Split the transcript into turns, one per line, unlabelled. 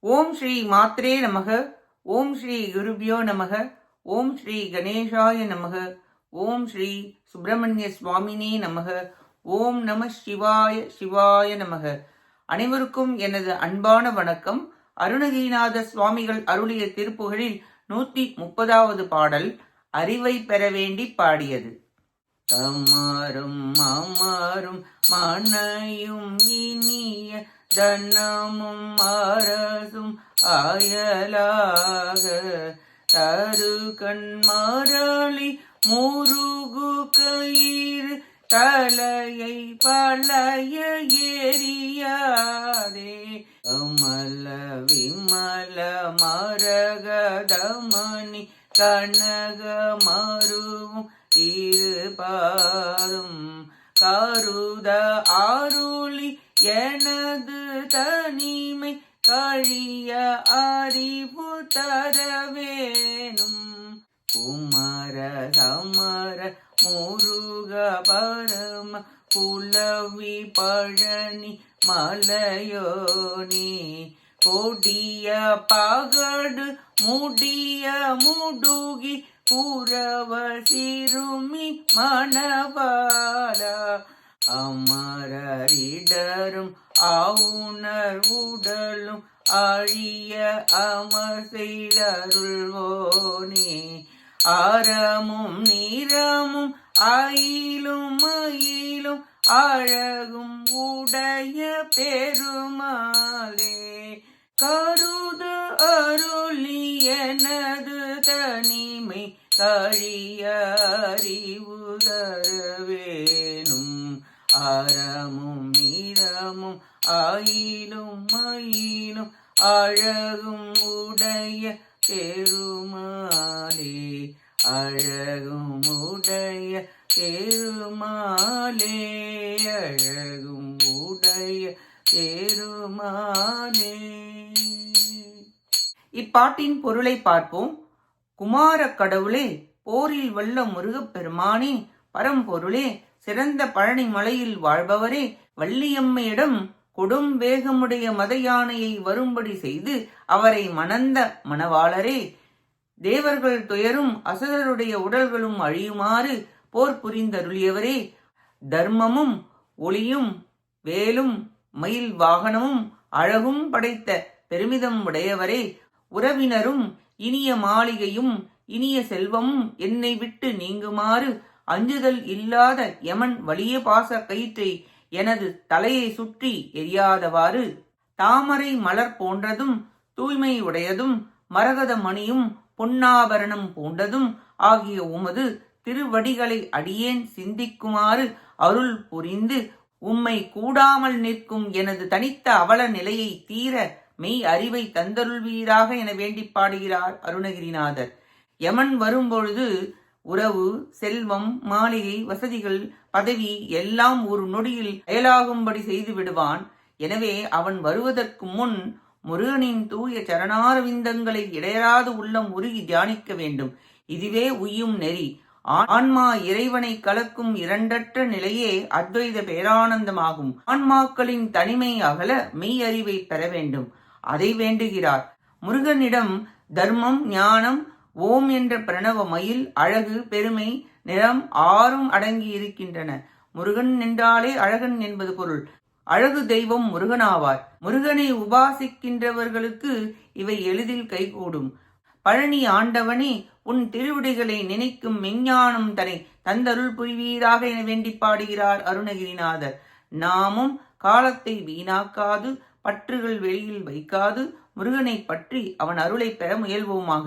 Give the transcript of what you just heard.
ஓம் ஸ்ரீ மாத்ரே நமக ஓம் ஸ்ரீ குருபியோ நமக ஓம் ஸ்ரீ கணேஷாய நமக ஓம் ஸ்ரீ சுப்பிரமணிய சுவாமினே நமக ஓம் நம சிவாய சிவாய நமக. அனைவருக்கும் எனது அன்பான வணக்கம். அருணகிரிநாத சுவாமிகள் அருளிய திருப்புகழில் நூத்தி முப்பதாவது பாடல் அறிவை பெற வேண்டி பாடியது தம்மாரும் அம்மாரும் மனையும் இனிய தனமும் அரசும் ஆயலாக. தரு கண்மரளி முருகு கயிறு தலையை பழைய ஏரியாதே அமல விமல மரகதமணி கனக மருவும் திருபாதும் கருத ஆருளி எனது அழிய அறிவு தர வேணும் குமர சமர முருக பரம புலவி பழனி மலையோனி. கொடிய பகடு முடிய முடுகி குரவ சிறுமி மணவாலா அமரரிடரும் ஆவுணர் உடலும் ஆழிய அமர் செய்தருள்வோனே. அறமும் நிறமும் அயிலும் மயிலும் அழகும் உடைய பெருமாளே. கருது அருளியனது தனிமை கழிய அறிவுதரவேணும் அறமும் நிறமும் ஆயிலும் மயிலும் அழகும் உடைய பெருமாளே அழகும் உடைய பெருமாளே அழகும் உடைய பெருமாளே. இப்பாட்டின் பொருளை பார்ப்போம். குமார கடவுளே போரில் வல்ல முருகப்பெருமானே பரம்பொருளே சிறந்த பழனி மலையில் வாழ்பவரே வள்ளியம்மையிடம் கொடும் வேகமுடைய மத யானையை வரும்படி செய்து அவரை மணந்த மணவாளரே தேவர்கள் துயரும் அசுரருடைய உடல்களும் அழியுமாறு போர் புரிந்தருளியவரே தர்மமும் ஒளியும் வேலும் மயில் வாகனமும் அழகும் படைத்த பெருமிதம் உடையவரே உறவினரும் இனிய மாளிகையும் இனிய செல்வமும் என்னை விட்டு நீங்குமாறு அஞ்சுதல் இல்லாத யமன் வலிய பாச கயிற்றை எனது தலையை சுற்றி எரியாதவாறு தாமரை மலர் போன்றதும் தூய்மை உடையதும் மரகத மணியும் பொன்னாபரணம் பூண்டதும் ஆகிய உமது திருவடிகளை அடியேன் சிந்திக்குமாறு அருள் புரிந்து உம்மை கூடாமல் நிற்கும் எனது தனித்த அவல நிலையை தீர மெய் அறிவை தந்தருள்வீராக என வேண்டி பாடுகிறார் அருணகிரிநாதர். யமன் வரும்பொழுது உறவு செல்வம் மாளிகை வசதிகள் பதவி எல்லாம் ஒரு நொடியில் அயலாகும்படி செய்து விடுவான். எனவே அவன் வருவதற்கு முன் முருகனின் தூய சரணாரவிந்தங்களை இடையராது உள்ளம் உருகி தியானிக்க வேண்டும். இதுவே உய்யும் நெறி. ஆன்மா இறைவனை கலக்கும் இரண்டற்ற நிலையே அத்வைத பேரானந்தமாகும். ஆன்மாக்களின் தனிமை அகல மெய் அறிவை பெற வேண்டும். அதை வேண்டுகிறார். முருகனிடம் தர்மம் ஞானம் ஓம் என்ற பிரணவ மயில் அழகு பெருமை நிறம் ஆறும் அடங்கி இருக்கின்றன முருகன் என்றாலே அழகன் என்பது பொருள். அழகு தெய்வம் முருகனாவார். முருகனை உபாசிக்கின்றவர்களுக்கு இவை எளிதில் கைகூடும். பழனி ஆண்டவனே உன் திருவிடைகளை நினைக்கும் மெஞ்ஞானம் தனை தந்தருள் புரிவீராக என வேண்டி பாடுகிறார் அருணகிரிநாதர். நாமும் காலத்தை வீணாக்காது பற்றுகள் வெளியில் வைக்காது முருகனை பற்றி அவன் அருளை பெற முயல்வோமாக.